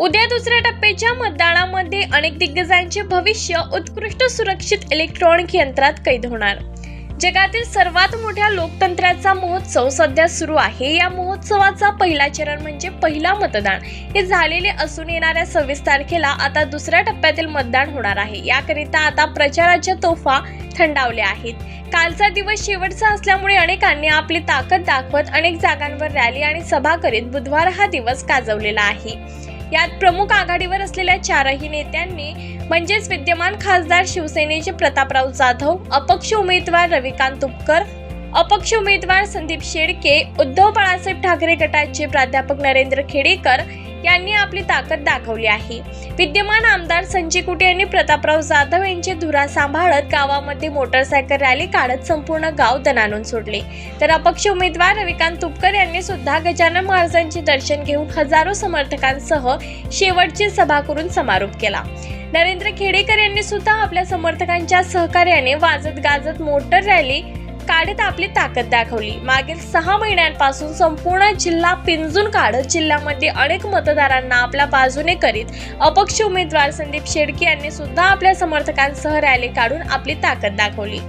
उद्या दुसऱ्या टप्प्याच्या मतदानामध्ये अनेक दिग्गजांचे भविष्य उत्कृष्ट सुरक्षित इलेक्ट्रॉनिक यंत्रात कैद होणार. जगातील सर्वात मोठ्या लोकतंत्राचा महोत्सव सध्या सुरू आहे. या महोत्सवाचा पहिला चरण म्हणजे पहिला मतदान. हे झालेले असून येणाऱ्या सव्वीस तारखेला आता दुसऱ्या टप्प्यातील मतदान होणार आहे. याकरिता आता प्रचाराच्या तोफा थंडावल्या आहेत. कालचा दिवस शेवटचा असल्यामुळे अनेकांनी आपली ताकद दाखवत अनेक जागांवर रॅली आणि सभा करीत बुधवार हा दिवस गाजवलेला आहे. यात प्रमुख आघाडीवर असलेल्या चारही नेत्यांनी म्हणजेच विद्यमान खासदार शिवसेनेचे प्रतापराव जाधव अपक्ष उमेदवार रविकांत तुपकर अपक्ष उमेदवार संदीप शेडके उद्धव बाळासाहेब ठाकरे गटाचे प्राध्यापक नरेंद्र खेडेकर यांनी आपली ताकद दाखवली आहे. विद्यमान आमदार संजय कुटे यांनी प्रतापराव जाधव यांची धुरा सांभाळत गावामध्ये मोटरसायकल रॅली काढत संपूर्ण गाव दणानून सोडले. तर अपक्ष उमेदवार रविकांत तुपकर यांनी सुद्धा गजानन महाराजांचे दर्शन घेऊन हजारो समर्थकांसह शेवटची सभा करून समारोप केला. नरेंद्र खेडेकर यांनी सुद्धा आपल्या समर्थकांच्या सहकार्याने वाजत गाजत मोटर रॅली काढत आपली ताकद दाखवली. मागील सहा महिन्यांपासून संपूर्ण जिल्हा पिंजून काढत जिल्ह्यामध्ये अनेक मतदारांना आपल्या बाजूने करीत अपक्ष उमेदवार संदीप शेडके यांनी सुद्धा आपल्या समर्थकांसह रॅली काढून आपली ताकद दाखवली.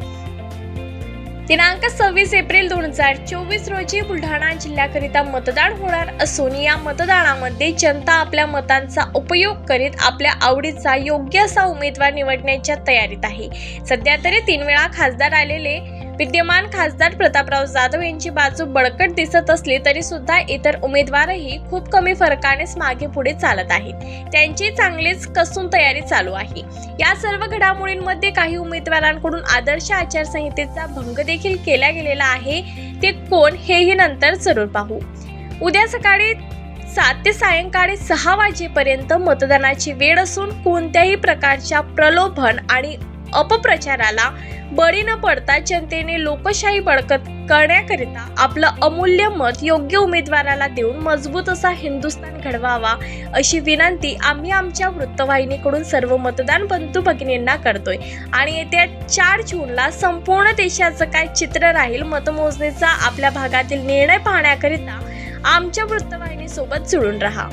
दिनांक सव्वीस एप्रिल दोन हजार चोवीस रोजी बुलढाणा जिल्ह्याकरिता मतदान होणार असून या मतदानामध्ये जनता आपल्या मतांचा उपयोग करीत आपल्या आवडीचा योग्य असा उमेदवार निवडण्याच्या तयारीत आहे. सध्या तरी तीन वेळा खासदार आलेले विद्यमान खासदार प्रतापराव जाधव यांची बाजू बळकट दिसत असली तरी सुद्धा इतर उमेदवारही खूप कमी फरकानेच मागे पुढे चालत आहेत. त्यांची चांगलीच कसून तयारी चालू आहे. या सर्व घडामोडींमध्ये काही उमेदवारांकडून आदर्श आचारसंहितेचा भंग देखील केला गेलेला आहे. ते कोण हेही नंतर जरूर पाहू. उद्या सकाळी सात ते सायंकाळी सहा वाजेपर्यंत मतदानाची वेळ असून कोणत्याही प्रकारच्या प्रलोभन आणि अपप्रचाराला बळी न पडता जनतेने लोकशाही बळकट करण्याकरिता आपलं अमूल्य मत योग्य उमेदवाराला देऊन मजबूत असा हिंदुस्थान घडवावा अशी विनंती आम्ही आमच्या वृत्तवाहिनीकडून सर्व मतदान बंधू भगिनींना करतोय. आणि येत्या चार जूनला संपूर्ण देशाचं काय चित्र राहील मतमोजणीचा आपल्या भागातील निर्णय पाहण्याकरिता आमच्या वृत्तवाहिनीसोबत जुळून राहा.